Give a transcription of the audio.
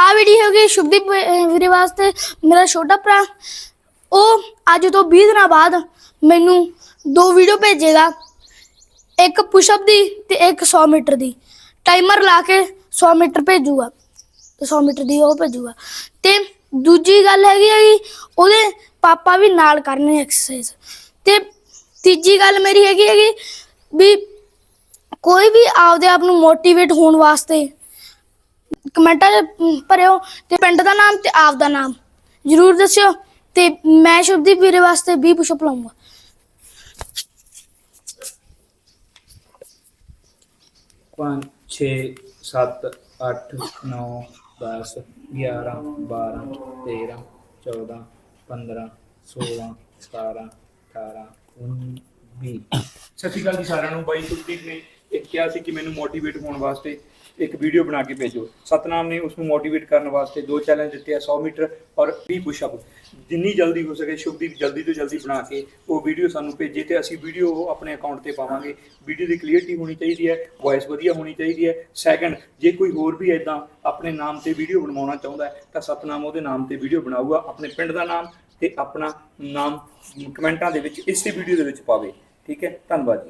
ਆ ਵੀਡੀਓ ਹੈਗੀ ਸ਼ੁਭਦੀਪ ਵੀਰੇ ਵਾਸਤੇ, ਮੇਰਾ ਛੋਟਾ ਭਰਾ। ਉਹ ਅੱਜ ਤੋਂ 20 ਦਿਨਾਂ ਬਾਅਦ ਮੈਨੂੰ ਦੋ ਵੀਡੀਓ ਭੇਜੇਗਾ। ਇੱਕ ਪੁਸ਼ਅਪ ਦੀ ਤੇ ਇੱਕ 100 ਮੀਟਰ ਦੀ। ਟਾਈਮਰ ਲਾ ਕੇ 100 ਮੀਟਰ ਭੇਜੂਗਾ। ਤੇ 100 ਮੀਟਰ ਦੀ ਉਹ ਭੇਜੂਗਾ। ਤੇ ਦੂਜੀ ਗੱਲ ਹੈਗੀ ਹੈਗੀ ਉਹਦੇ ਪਾਪਾ ਵੀ ਨਾਲ ਕਰਨੇ ਐਕਸਰਸਾਈਜ਼ ਤੇ ਤੀਜੀ ਗੱਲ ਮੇਰੀ ਹੈਗੀ ਹੈਗੀ ਵੀ ਕੋਈ ਵੀ ਆਪਦੇ ਆਪ ਨੂੰ ਮੋਟੀਵੇਟ ਹੋਣ ਵਾਸਤੇ ਕਮੈਂਟਾਂ 'ਚ ਭਰਿਓ ਤੇ ਪਿੰਡ ਦਾ ਨਾਮ ਤੇ ਆਪ ਦਾ ਨਾਮ ਜਰੂਰ ਦੱਸਿਓ ਤੇ ਮੈਂ ਸ਼ੁਭਦੀਪ ਵੀਰੇ ਵਾਸਤੇ 20 ਪੁਸ਼ਅਪ ਲਾਉਂਗਾ। ਪੰਜ ਛੇ ਸੱਤ ਅੱਠ ਨੌ ਦਸ ਗਿਆਰਾਂ ਬਾਰਾਂ ਤੇਰਾਂ ਚੌਦਾਂ ਪੰਦਰਾਂ ਸੋਲਾਂ ਸਤਾਰਾਂ ਅਠਾਰਾਂ ਉੱਨੀ ਵੀਹ। ਸਤਿ ਸ਼੍ਰੀ ਅਕਾਲ ਜੀ ਸਾਰਿਆਂ ਨੂੰ। ਬਾਈ ਸੁਖਦੀਪ ਨੇ ਇੱਕ ਕਿਹਾ ਸੀ ਕਿ ਮੈਨੂੰ ਮੋਟੀਵੇਟ ਹੋਣ ਵਾਸਤੇ ਇੱਕ ਵੀਡੀਓ ਬਣਾ ਕੇ ਭੇਜੋ। ਸਤਨਾਮ ਨੇ ਉਸ ਨੂੰ ਮੋਟੀਵੇਟ ਕਰਨ ਵਾਸਤੇ ਦੋ ਚੈਲੰਜ ਦਿੱਤੇ ਆ 100 ਮੀਟਰ ਔਰ 20 ਪੁਸ਼ਅਪ ਜਿੰਨੀ ਜਲਦੀ ਹੋ ਸਕੇ ਸ਼ੁਭਦੀਪ ਜਲਦੀ ਤੋਂ ਜਲਦੀ ਬਣਾ ਕੇ ਉਹ ਵੀਡੀਓ ਸਾਨੂੰ ਭੇਜੇ ਤੇ ਅਸੀਂ ਵੀਡੀਓ ਉਹ ਆਪਣੇ ਅਕਾਊਂਟ ਤੇ ਪਾਵਾਂਗੇ। ਵੀਡੀਓ ਦੀ ਕਲੀਅਰਟੀ ਹੋਣੀ ਚਾਹੀਦੀ ਹੈ ਵੌਇਸ ਵਧੀਆ ਹੋਣੀ ਚਾਹੀਦੀ ਹੈ। ਸੈਕੰਡ ਜੇ ਕੋਈ ਹੋਰ ਵੀ ਇਦਾਂ ਆਪਣੇ ਨਾਮ ਤੇ ਵੀਡੀਓ ਬਣਵਾਉਣਾ ਚਾਹੁੰਦਾ ਹੈ, ਤਾਂ ਸਤਨਾਮ ਉਹਦੇ ਨਾਮ ਤੇ ਵੀਡੀਓ ਬਣਾਊਗਾ। ਆਪਣੇ ਪਿੰਡ ਦਾ ਨਾਮ ਤੇ ਆਪਣਾ ਨਾਮ ਕਮੈਂਟਾਂ ਦੇ ਵਿੱਚ ਇਸੇ ਵੀਡੀਓ ਦੇ ਵਿੱਚ ਪਾਵੇ। ਠੀਕ ਹੈ, ਧੰਨਵਾਦ ਜੀ।